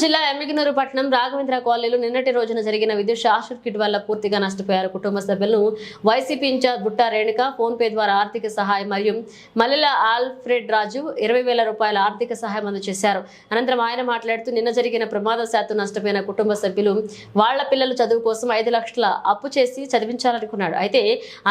జిల్లా ఎమ్మిగనూరు పట్టణం రాఘవేంద్ర కాలనీలో నిన్నటి రోజున జరిగిన విద్యుత్ షార్ట్ సర్క్యూట్ వల్ల పూర్తిగా నష్టపోయారు కుటుంబ సభ్యులను. YCP incharge Butta Renuka phone pay ద్వారా ఆర్థిక సహాయం మరియు మల్లెల ఆల్ఫ్రెడ్ రాజు ఇరవై వేల రూపాయల ఆర్థిక సహాయం అందజేశారు. అనంతరం ఆయన మాట్లాడుతూ నిన్న జరిగిన ప్రమాదశాత్తు నష్టపోయిన కుటుంబ సభ్యులు వాళ్ళ పిల్లల చదువు కోసం ఐదు లక్షల అప్పు చేసి చదివించాలనుకున్నాడు. అయితే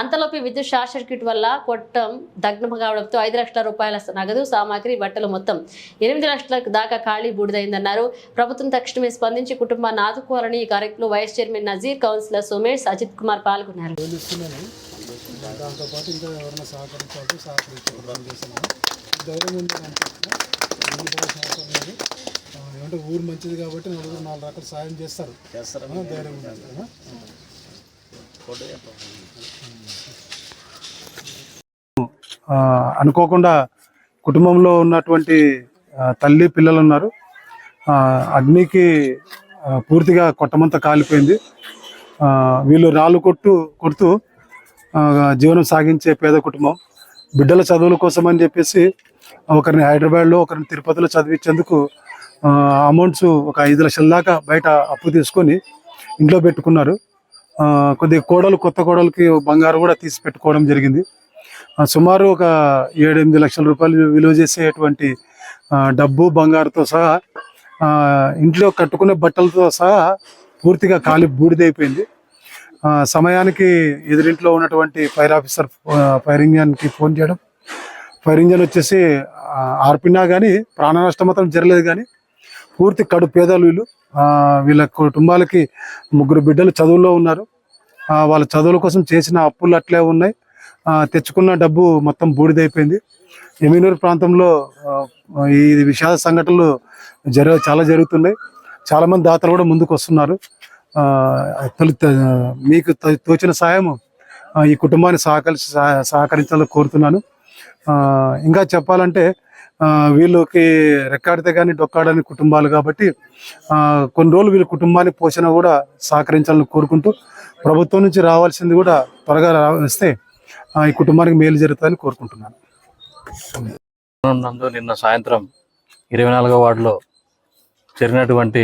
అంతలోపి విద్యుత్ షార్ట్ సర్క్యూట్ వల్ల కొట్టం దగ్నం కావడంతో ఐదు లక్షల రూపాయల నగదు సామాగ్రి బట్టలు మొత్తం ఎనిమిది లక్షల దాకా ఖాళీ బూడిదైందన్నారు. ప్రభుత్వం తక్షణమే స్పందించి కుటుంబాన్ని ఆదుకోవాలని ఈ కార్యక్రమంలో vice chairman Nazeer councillor Somesh Ajith Kumar పాల్గొన్నారు. దాంతోపాటు ఇంకా ఎవరైనా సహకరించాలి చేస్తున్నాను ధైర్యం ఉంది ఏమంటే ఊరు మంచిది కాబట్టి నలుగురు నాలుగు రకాల సాయం చేస్తారు. ఆ, ధైర్యం ఆ, అనుకోకుండా కుటుంబంలో ఉన్నటువంటి తల్లి పిల్లలు ఉన్నారు. అగ్నికి పూర్తిగా కొట్టమంతా కాలిపోయింది. వీళ్ళు రాళ్ళు కొట్టు కొడుతూ జీవనం సాగించే పేద కుటుంబం. బిడ్డల చదువుల కోసం అని చెప్పేసి ఒకరిని హైదరాబాద్లో ఒకరిని తిరుపతిలో చదివించేందుకు అమౌంట్స్ ఒక ఐదు లక్షల దాకా బయట అప్పు తీసుకొని ఇంట్లో పెట్టుకున్నారు. కొద్దిగా కోడలు కొత్త కోడలకి బంగారు కూడా తీసి పెట్టుకోవడం జరిగింది. సుమారు ఒక ఏడెనిమిది లక్షల రూపాయలు విలువ చేసేటువంటి డబ్బు బంగారుతో సహా ఇంట్లో కట్టుకునే బట్టలతో సహా పూర్తిగా కాలి బూడిదైపోయింది సమయానికి ఎదురింట్లో ఉన్నటువంటి ఫైర్ ఆఫీసర్ ఫైర్ ఇంజన్కి ఫోన్ చేయడం. ఫైర్ ఇంజన్ వచ్చేసి ఆర్పినా కానీ ప్రాణ నష్టం మాత్రం జరగలేదు కానీ పూర్తి కడు పేదలు వీళ్ళు. వీళ్ళ కుటుంబాలకి ముగ్గురు బిడ్డలు చదువుల్లో ఉన్నారు. వాళ్ళ చదువుల కోసం చేసిన అప్పులు అట్లే ఉన్నాయి. తెచ్చుకున్న డబ్బు మొత్తం బూడిదైపోయింది ఎమినూరు ప్రాంతంలో ఈ విషాద సంఘటనలు జర చాలా జరుగుతున్నాయి చాలామంది దాతలు కూడా ముందుకు వస్తున్నారు త- మీకు తోచిన సాయం ఈ కుటుంబాన్ని సహకరి సహ- సహకరించాలని కోరుతున్నాను. ఇంకా చెప్పాలంటే వీళ్ళకి రెక్కాడితే కానీ డొక్కాడని కుటుంబాలు కాబట్టి కొన్ని రోజులు వీళ్ళ కుటుంబాన్ని పోషణ కూడా సహకరించాలని కోరుకుంటూ ప్రభుత్వం నుంచి రావాల్సింది కూడా త్వరగా వస్తే ఈ కుటుంబానికి మేలు జరుగుతుందని కోరుకుంటున్నాను. నిన్న సాయంత్రం ఇరవై నాలుగో వార్డులో జరిగినటువంటి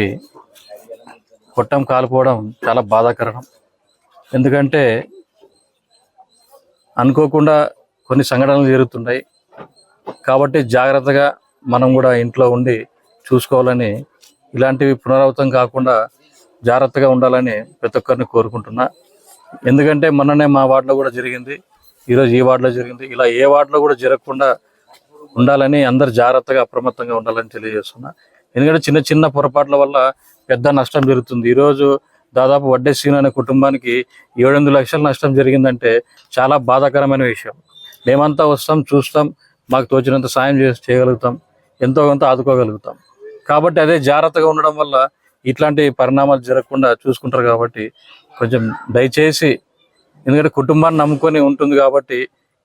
కొట్టం కాలిపోవడం చాలా బాధాకరం ఎందుకంటే అనుకోకుండా కొన్ని సంఘటనలు జరుగుతున్నాయి కాబట్టి జాగ్రత్తగా మనం కూడా ఇంట్లో ఉండి చూసుకోవాలని ఇలాంటివి పునరావృతం కాకుండా జాగ్రత్తగా ఉండాలని ప్రతి ఒక్కరిని కోరుకుంటున్నా. ఎందుకంటే మొన్ననే మా వార్డులో కూడా జరిగింది. ఈరోజు ఈ వార్డులో జరిగింది. ఇలా ఏ వార్డులో కూడా జరగకుండా ఉండాలని అందరు జాగ్రత్తగా అప్రమత్తంగా ఉండాలని తెలియజేస్తున్నా. ఎందుకంటే చిన్న చిన్న పొరపాట్ల వల్ల పెద్ద నష్టం జరుగుతుంది. ఈరోజు దాదాపు వడ్డే అనే కుటుంబానికి ఏడు వందల లక్షల నష్టం జరిగిందంటే చాలా బాధాకరమైన విషయం. మేమంతా వస్తాం చూస్తాం మాకు తోచినంత సాయం చేసి చేయగలుగుతాం ఎంతో కొంత ఆదుకోగలుగుతాం. కాబట్టి అదే జాగ్రత్తగా ఉండడం వల్ల ఇట్లాంటి పరిణామాలు జరగకుండా చూసుకుంటారు కాబట్టి కొంచెం దయచేసి ఎందుకంటే కుటుంబాన్ని నమ్ముకొని ఉంటుంది కాబట్టి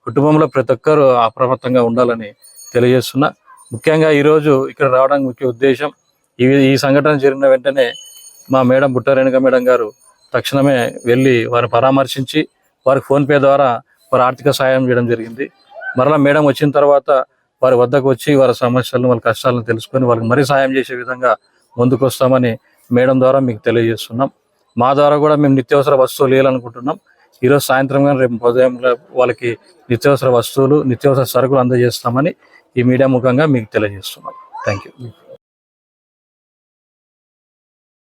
కుటుంబంలో ప్రతి ఒక్కరూ అప్రమత్తంగా ఉండాలని తెలియజేస్తున్నా. ముఖ్యంగా ఈరోజు ఇక్కడ రావడానికి ముఖ్య ఉద్దేశం ఈ ఈ సంఘటన జరిగిన వెంటనే మా మేడం బుట్టారేణుక మేడం గారు తక్షణమే వెళ్ళి వారిని పరామర్శించి వారికి ఫోన్పే ద్వారా వారి ఆర్థిక సహాయం చేయడం జరిగింది. మరలా మేడం వచ్చిన తర్వాత వారి వద్దకు వచ్చి వారి సమస్యలను వాళ్ళ కష్టాలను తెలుసుకొని వాళ్ళకి మరీ సాయం చేసే విధంగా ముందుకు వస్తామని మేడం ద్వారా మీకు తెలియజేస్తున్నాం. మా ద్వారా కూడా మేము నిత్యావసర వస్తువులు వేయాలనుకుంటున్నాం. ఈరోజు సాయంత్రం కానీ రేపు ఉదయం వాళ్ళకి నిత్యావసర వస్తువులు నిత్యావసర సరుకులు అందజేస్తామని ఈ మీడియా ముఖంగా మీకు తెలియజేస్తున్నాం థ్యాంక్ యూ